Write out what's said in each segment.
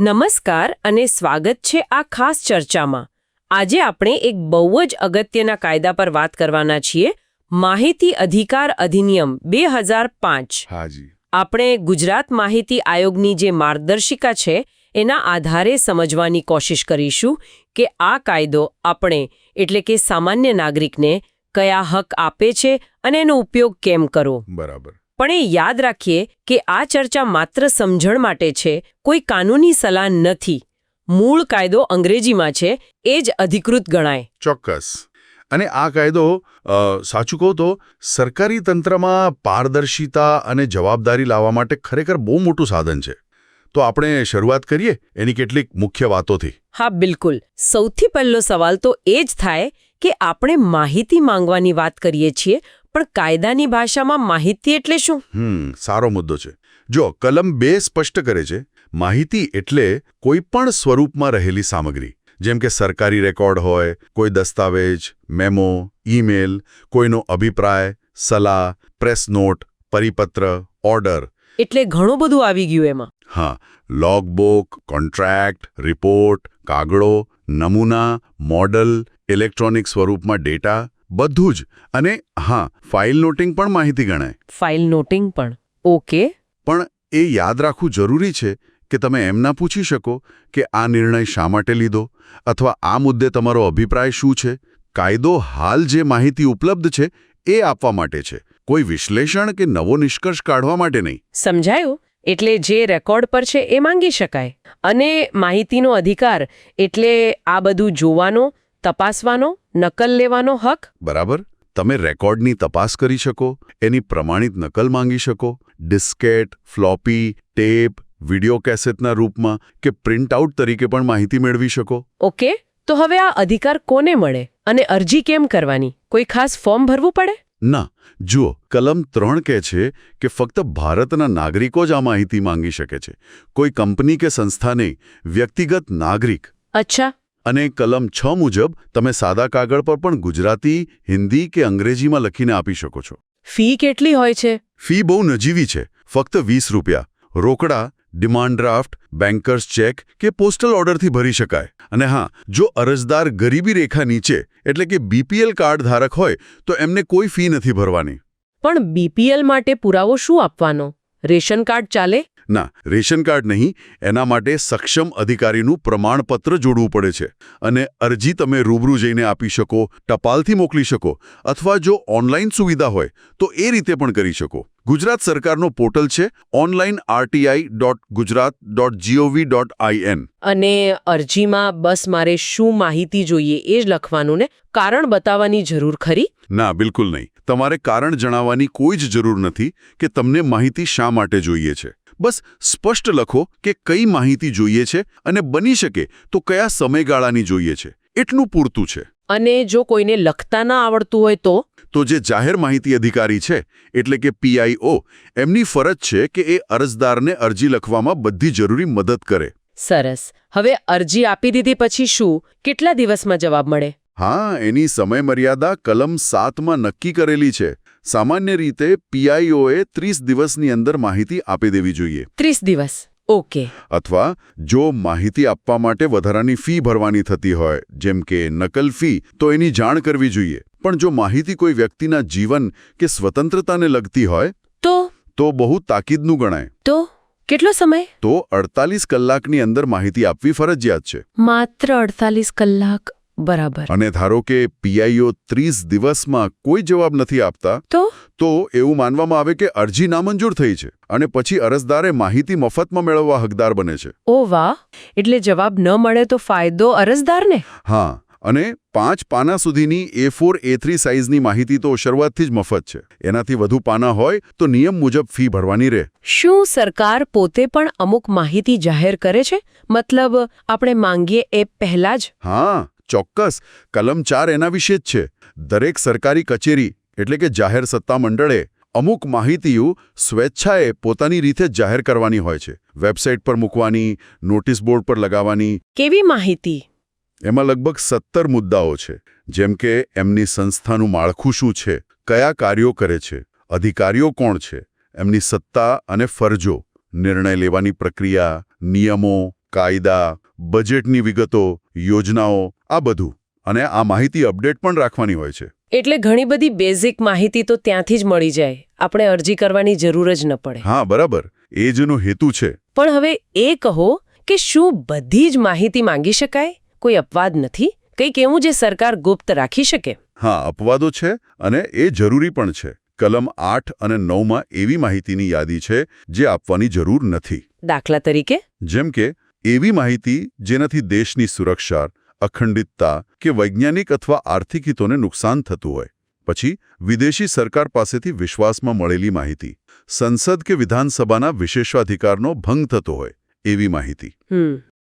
નમસ્કાર અને સ્વાગત છે આ ખાસ ચર્ચામાં. આજે આપણે એક બહુ જ અગત્યના કાયદા પર વાત કરવાના છીએ માહિતી અધિકાર અધિનિયમ બે હજાર પાંચ. હાજી. આપણે ગુજરાત માહિતી આયોગની જે માર્ગદર્શિકા છે એના આધારે સમજવાની કોશિશ કરીશું કે આ કાયદો આપણે એટલે કે સામાન્ય નાગરિકને કયા હક આપે છે અને એનો ઉપયોગ કેમ કરો બરાબર. પણ એ યાદ રાખીએ કે આ ચર્ચા માત્ર સમજણ માટે છે કોઈ કાનૂની સલાહ નથી. મૂળ કાયદો અંગ્રેજીમાં છે એ જ અધિકૃત ગણાય. ચોક્કસ. અને આ કાયદો સાચું કહું તો સરકારી તંત્રમાં પારદર્શિતા અને જવાબદારી લાવવા માટે ખરેખર બહુ મોટું સાધન છે. તો આપણે શરૂઆત કરીએ એની કેટલીક મુખ્ય વાતોથી. હા બિલકુલ. સૌથી પહેલો સવાલ તો એ જ થાય કે આપણે માહિતી માંગવાની વાત કરીએ છીએ પણ કાયદાની ભાષામાં માહિતી એટલે શું? હમ સારો મુદ્દો છે. જો કલમ બે સ્પષ્ટ કરે છે માહિતી એટલે કોઈ પણ સ્વરૂપમાં રહેલી સામગ્રી. જેમ કે સરકારી રેકોર્ડ હોય કોઈ દસ્તાવેજ મેમો ઈમેલ કોઈનો અભિપ્રાય સલાહ પ્રેસ નોટ પરિપત્ર ઓર્ડર. એટલે ઘણું બધું આવી ગયું એમાં. હા લોગબુક કોન્ટ્રાક્ટ રિપોર્ટ કાગળો નમૂના મોડલ ઇલેક્ટ્રોનિક સ્વરૂપમાં ડેટા બધું જ. અને હા ફાઇલ નોટિંગ પણ માહિતી ગણાય. ફાઇલ નોટિંગ પણ. ઓકે. પણ એ યાદ રાખવું જરૂરી છે કે તમે એમ ના પૂછી શકો કે આ નિર્ણય શા માટે લીધો અથવા આ મુદ્દે તમારો અભિપ્રાય શું છે. કાયદો હાલ જે માહિતી ઉપલબ્ધ છે એ આપવા માટે છે. કોઈ વિશ્લેષણ કે નવો નિષ્કર્ષ કાઢવા માટે નહીં. સમજાયું? એટલે જે રેકોર્ડ પર છે એ માંગી શકાય. અને માહિતીનો અધિકાર એટલે આ બધું જોવાનો તપાસવાનો? નકલ લેવાનો હક? બરાબર. તમે રેકોર્ડની તપાસ કરી શકો એની પ્રમાણિત નકલ માંગી શકો. ડિસ્કેટ ફ્લોપી ટેપ વિડિયો કેસેટના રૂપમાં કે પ્રિન્ટઆઉટ તરીકે પણ માહિતી મેળવી શકો. ઓકે તો હવે આ અધિકાર કોને મળે અને અરજી કેમ કરવાની? કોઈ ખાસ ફોર્મ ભરવું પડે? ના જુઓ કલમ ત્રણ કહે છે કે ફક્ત ભારતના નાગરિકો જ આ માહિતી માંગી શકે છે. કોઈ કંપની કે સંસ્થા નહીં વ્યક્તિગત નાગરિક. અચ્છા. અને કલમ છ મુજબ તમે સાદા કાગળ પર પણ ગુજરાતી હિન્દી કે અંગ્રેજીમાં લખીને આપી શકો છો. ફી કેટલી હોય છે? ફી બહુ નજીવી છે ફક્ત વીસ રૂપિયા. રોકડા ડિમાન્ડ ડ્રાફ્ટ બેન્કર્સ ચેક કે પોસ્ટલ ઓર્ડરથી ભરી શકાય. અને હા જો અરજદાર ગરીબી રેખા નીચે એટલે કે બીપીએલ કાર્ડ ધારક હોય તો એમને કોઈ ફી નથી ભરવાની. પણ બીપીએલ માટે પુરાવો શું આપવાનો? રેશન કાર્ડ ચાલે? ના રેશન કાર્ડ નહીં એના માટે સક્ષમ અધિકારીનું પ્રમાણપત્ર જોડવું પડે છે. અને અરજી તમે રૂબરૂ જઈને આપી શકો ટપાલથી મોકલી શકો અથવા જો ઓનલાઈન સુવિધા હોય તો એ રીતે પણ કરી શકો. ગુજરાત સરકારનો પોર્ટલ છે online RTI dot Gujarat dot GOV dot IN અને અરજીમાં બસ મારે શું માહિતી જોઈએ એ જ લખવાનું ને કારણ બતાવવાની જરૂર ખરી? ના બિલકુલ નહીં. તમારે કારણ જણાવવાની કોઈ જ જરૂર નથી કે તમને માહિતી શા માટે જોઈએ છે. બસ સ્પષ્ટ લખો કે કઈ માહિતી જોઈએ છે અને બની શકે તો કયા સમયગાળાની જોઈએ છે. એટલું પૂરતું છે. અને જો કોઈને લખતા ના આવડતું હોય તો? તો જે જાહેર માહિતી અધિકારી છે એટલે કે પીઆઈઓ એમની ફરજ છે કે એ અરજદારને અરજી લખવામાં બધી જરૂરી મદદ કરે. સરસ. હવે અરજી આપી દીધી પછી શું? કેટલા દિવસમાં જવાબ મળે? હા એની સમયમર્યાદા કલમ સાતમાં નક્કી કરેલી છે. સામાન્ય રીતે પીઆઈઓએ ત્રીસ દિવસની અંદર માહિતી આપી દેવી જોઈએ. ત્રીસ દિવસ. ઓકે. અથવા જો માહિતી આપવા માટે વધારાની ફી ભરવાની થતી હોય જેમ કે નકલ ફી તો એની જાણ કરવી જોઈએ. પણ જો માહિતી કોઈ વ્યક્તિના જીવન કે સ્વતંત્રતાને લગતી હોય તો? તો બહુ તાકીદનું ગણાય. તો? કેટલો સમય? તો અડતાલીસ કલાકની અંદર માહિતી આપવી ફરજિયાત છે. માત્ર અડતાલીસ કલાક બરાબર. અને ધારો કે પીઆઈઓ ત્રીસ દિવસમાં કોઈ જવાબ નથી આપતા તો? તો એવું માનવામાં આવે કે અરજી નામંજૂર થઈ છે અને પછી અરજદારે માહિતી મફતમાં મેળવવા હકદાર બને છે. ઓ વાહ! એટલે જવાબ ન મળે તો ફાયદો અરજદારને? હા અને પાંચ પાના સુધીની એ ફોર એ થ્રી સાઇઝની માહિતી તો શરૂઆતથી જ મફત છે. એનાથી વધુ પાના હોય તો નિયમ મુજબ ફી ભરવાની રહે. શું સરકાર પોતે પણ અમુક માહિતી જાહેર કરે છે? મતલબ આપણે માંગીએ એ પહેલા જ? હા ચોક્કસ કલમ ચાર એના વિશે જ છે. દરેક સરકારી કચેરી એટલે કે જાહેર સત્તા મંડળે અમુક માહિતીઓ સ્વેચ્છાએ પોતાની રીતે જાહેર કરવાની હોય છે. વેબસાઇટ પર મૂકવાની નોટિસ બોર્ડ પર લગાવવાની. કેવી માહિતી? એમાં લગભગ સત્તર મુદ્દાઓ છે. જેમ કે એમની સંસ્થાનું માળખું શું છે? કયા કાર્યો કરે છે? અધિકારીઓ કોણ છે? એમની સત્તા અને ફરજો. નિર્ણય લેવાની પ્રક્રિયા નિયમો કાયદા બજેટની વિગતો યોજનાઓ આ બધું. અને આ માહિતી અપડેટ પણ રાખવાની હોય છે. એટલે ઘણી બધી બેઝિક માહિતી તો ત્યાંથી જ મળી જાય. આપણે અરજી કરવાની જરૂર જ ન પડે. હા બરાબર. એ જનો હેતુ છે. પણ હવે એ કહો કે શું બધી જ માહિતી માંગી શકાય? કોઈ અપવાદ નથી? કંઈક એવું જે સરકાર ગુપ્ત રાખી શકે? હા અપવાદો છે અને એ જરૂરી પણ છે. કલમ આઠ અને નવમાં એવી માહિતીની યાદી છે જે આપવાની જરૂર નથી. દાખલા તરીકે? જેમ કે એવી માહિતી જેનાથી દેશની સુરક્ષા અખંડિતતા કે વૈજ્ઞાનિક અથવા આર્થિક હિતોને નુકસાન થતું હોય. પછી વિદેશી સરકાર પાસેથી વિશ્વાસમાં મળેલી માહિતી. સંસદ કે વિધાનસભાના વિશેષાધિકારનો ભંગ થતો હોય એવી માહિતી.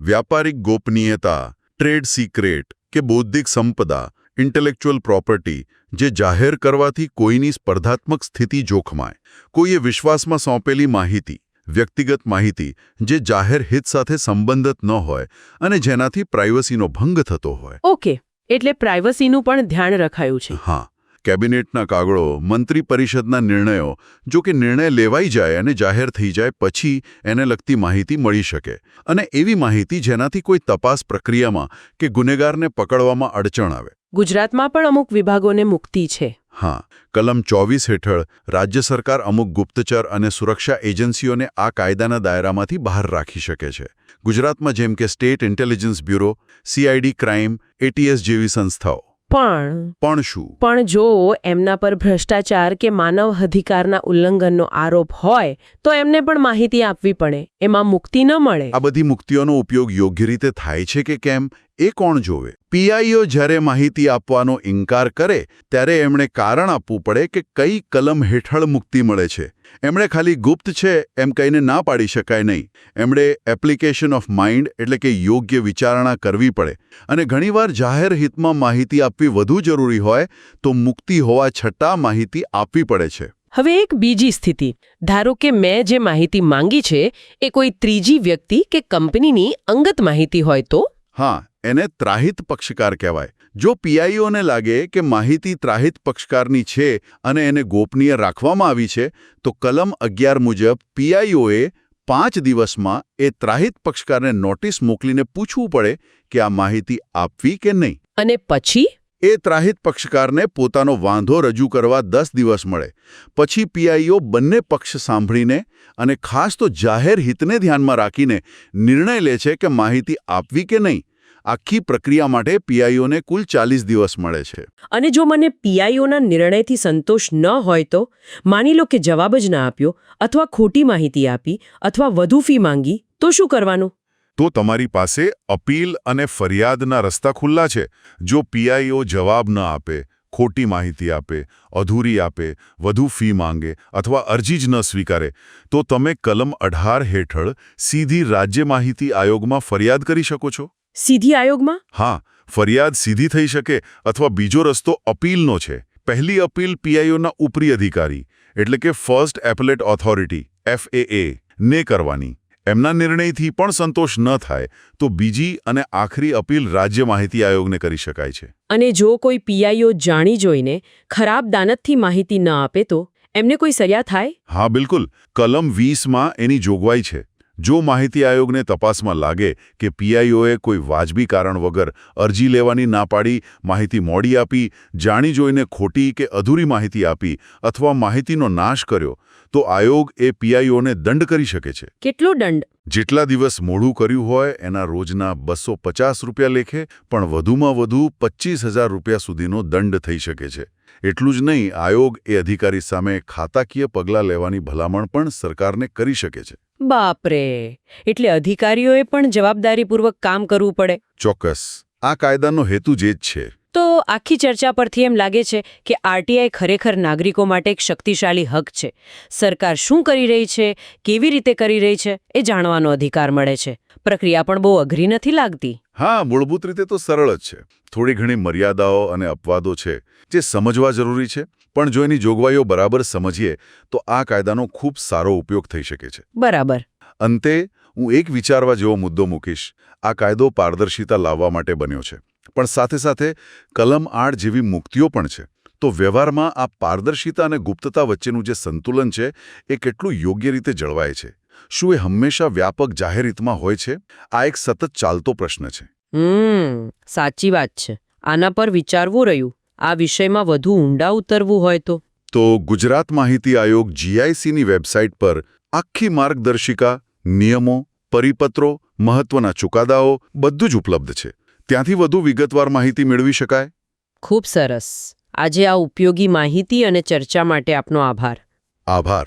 વ્યાપારિક ગોપનીયતા ટ્રેડ સિક્રેટ કે બૌદ્ધિક સંપદા ઇન્ટેલેક્ચ્યુઅલ પ્રોપર્ટી જે જાહેર કરવાથી કોઈની સ્પર્ધાત્મક સ્થિતિ જોખમાય. કોઈએ વિશ્વાસમાં સોંપેલી માહિતી. વ્યક્તિગત માહિતી જે જાહેર હિત સાથે સંબંધિત ન હોય અને જેનાથી પ્રાઇવસીનો ભંગ થતો હોય. ઓકે એટલે પ્રાઇવસીનું પણ ધ્યાન રખાયું છે. હા કેબિનેટના કાગળો મંત્રી પરિષદના નિર્ણયો જો કે નિર્ણય લેવાઈ જાય અને જાહેર થઈ જાય પછી એને લગતી માહિતી મળી શકે. અને એવી માહિતી જેનાથી કોઈ તપાસ પ્રક્રિયામાં કે ગુનેગારને પકડવામાં અડચણ આવે. ગુજરાતમાં પણ અમુક વિભાગોને મુક્તિ છે. હા કલમ ચોવીસ હેઠળ રાજ્ય સરકાર અમુક ગુપ્તચર અને સુરક્ષા એજન્સીઓને આ કાયદાના દાયરામાંથી બહાર રાખી શકે છે. ગુજરાતમાં જેમ કે state intelligence bureau CID crime ATS જેવી સંસ્થાઓ. પણ પણ શું? પણ જો એમના પર ભ્રષ્ટાચાર કે માનવ અધિકારના ઉલ્લંઘનનો આરોપ હોય તો એમને પણ માહિતી આપવી પડે. એમાં મુક્તિ ન મળે. આ બધી મુક્તિઓનો ઉપયોગ યોગ્ય રીતે થાય છે કે કેમ? એ કોણ જોવે? પીઆઈઓ જ્યારે માહિતી આપવાનો ઇનકાર કરે ત્યારે એમણે કારણ આપવું પડે કે કઈ કલમ હેઠળ મુક્તિ મળે છે. એમણે ખાલી ગુપ્ત છે એમ કહીને ના પાડી શકાય નહીં. એમણે એપ્લિકેશન ઓફ માઇન્ડ એટલે કે યોગ્ય વિચારણા કરવી પડે. અને ઘણીવાર જાહેર હિતમાં માહિતી આપવી વધુ જરૂરી હોય તો મુક્તિ હોવા છતાં માહિતી આપવી પડે છે. હવે એક બીજી સ્થિતિ. ધારો કે મેં જે માહિતી માંગી છે એ કોઈ ત્રીજી વ્યક્તિ કે કંપનીની અંગત માહિતી હોય તો? હા એને ત્રાહિત પક્ષકાર કહેવાય. જો પીઆઈઓને લાગે કે માહિતી ત્રાહિત પક્ષકારની છે અને એને ગોપનીય રાખવામાં આવી છે તો કલમ અગિયાર મુજબ પીઆઈઓએ પાંચ દિવસમાં એ ત્રાહિત પક્ષકારને નોટિસ મોકલીને પૂછવું પડે કે આ માહિતી આપવી કે નહીં. અને પછી? એ ત્રાહિત પક્ષકારને પોતાનો વાંધો રજૂ કરવા દસ દિવસ મળે. પછી પીઆઈઓ બંને પક્ષ સાંભળીને અને ખાસ તો જાહેર હિતને ધ્યાનમાં રાખીને નિર્ણય લે છે કે માહિતી આપવી કે નહીં. આખી પ્રક્રિયા માટે પીઆઈઓને કુલ ચાલીસ દિવસ મળે છે. અને જો મને પીઆઈઓના નિર્ણયથી સંતોષ ન હોય તો માની લો કે જવાબ જ ના આપ્યો અથવા ખોટી માહિતી આપી અથવા વધુ ફી માંગી તો શું કરવાનું? તો તમારી પાસે અપીલ અને ફરિયાદના રસ્તા ખુલ્લા છે. જો પીઆઈઓ જવાબ ન આપે ખોટી માહિતી આપે અધૂરી આપે વધુ ફી માંગે અથવા અરજી જ ન સ્વીકારે તો તમે કલમ અઢાર હેઠળ સીધી રાજ્ય માહિતી આયોગમાં ફરિયાદ કરી શકો છો. સીધી આયોગમાં હા ફરિયાદ સીધી થઈ શકે અથવા બીજો રસ્તો અપીલનો છે. પહેલી અપીલ પીઆઈઓના ઉપરી અધિકારી એટલે કે ફર્સ્ટ એપલેટ ઓથોરિટી એફએએ ને કરવાની. એમના નિર્ણયથી પણ સંતોષ ન થાય તો બીજી અને આખરી અપીલ રાજ્ય માહિતી આયોગને કરી શકાય છે. અને જો કોઈ પીઆઈઓ જાણી જોઈને ખરાબ દાનતથી માહિતી ન આપે તો એમને કોઈ સજા થાય? હા બિલકુલ. કલમ વીસમાં એની જોગવાઈ છે. જો માહિતી આયોગને તપાસમાં લાગે કે પીઆઈઓએ કોઈ વાજબી કારણ વગર અરજી લેવાની ના પાડી માહિતી મોડી આપી જાણી જોઈને ખોટી કે અધૂરી માહિતી આપી અથવા માહિતીનો નાશ કર્યો તો આયોગ એ પીઆઈઓને દંડ કરી શકે છે. કેટલો દંડ? જેટલા દિવસ મોડું કર્યું હોય એના રોજના બસો પચાસ રૂપિયા લેખે પણ વધુમાં વધુ પચીસ હજાર રૂપિયા સુધીનો દંડ થઈ શકે છે. એટલું જ નહીં આયોગ એ અધિકારી સામે ખાતાકીય પગલાં લેવાની ભલામણ પણ સરકારને કરી શકે છે. બાપરે! એટલે અધિકારીઓએ પણ જવાબદારીપૂર્વક કામ કરવું પડે. ચોક્કસ. આ કાયદાનો હેતુ જે જ છે. તો આખી ચર્ચા પરથી એમ લાગે છે કે આરટીઆઈ ખરેખર નાગરિકો માટે એક શક્તિશાળી હક છે. સરકાર શું કરી રહી છે કેવી રીતે કરી રહી છે એ જાણવાનો અધિકાર મળે છે. પ્રક્રિયા પણ બહુ અઘરી નથી લાગતી. હા મૂળભૂત રીતે તો સરળ જ છે. થોડી ઘણી મર્યાદાઓ અને અપવાદો છે જે સમજવા જરૂરી છે. પણ જો એની જોગવાઈઓ બરાબર સમજીએ તો આ કાયદાનો ખૂબ સારો ઉપયોગ થઈ શકે છે. બરાબર. અંતે હું એક વિચારવા જેવો મુદ્દો મૂકીશ. આ કાયદો પારદર્શિતા લાવવા માટે બન્યો છે. પણ સાથે સાથે કલમ આઠ જેવી મુક્તિઓ પણ છે. તો વ્યવહારમાં આ પારદર્શિતા અને ગુપ્તતા વચ્ચેનું જે સંતુલન છે એ કેટલું યોગ્ય રીતે જળવાય છે? શું એ હંમેશા વ્યાપક જાહેર હિતમાં હોય છે? આ એક સતત ચાલતો પ્રશ્ન છે. સાચી વાત છે. આના પર વિચારવું રહ્યું. આ વિષયમાં વધુ ઊંડા ઉતરવું હોય તો? તો ગુજરાત માહિતી આયોગ જીઆઈસીની વેબસાઇટ પર આખી માર્ગદર્શિકા નિયમો પરિપત્રો મહત્વના ચુકાદાઓ બધું જ ઉપલબ્ધ છે. ત્યાંથી વધુ વિગતવાર માહિતી મેળવી શકાય? ખૂબ સરસ. આજે આ ઉપયોગી માહિતી અને ચર્ચા માટે આપનો આભાર. આભાર.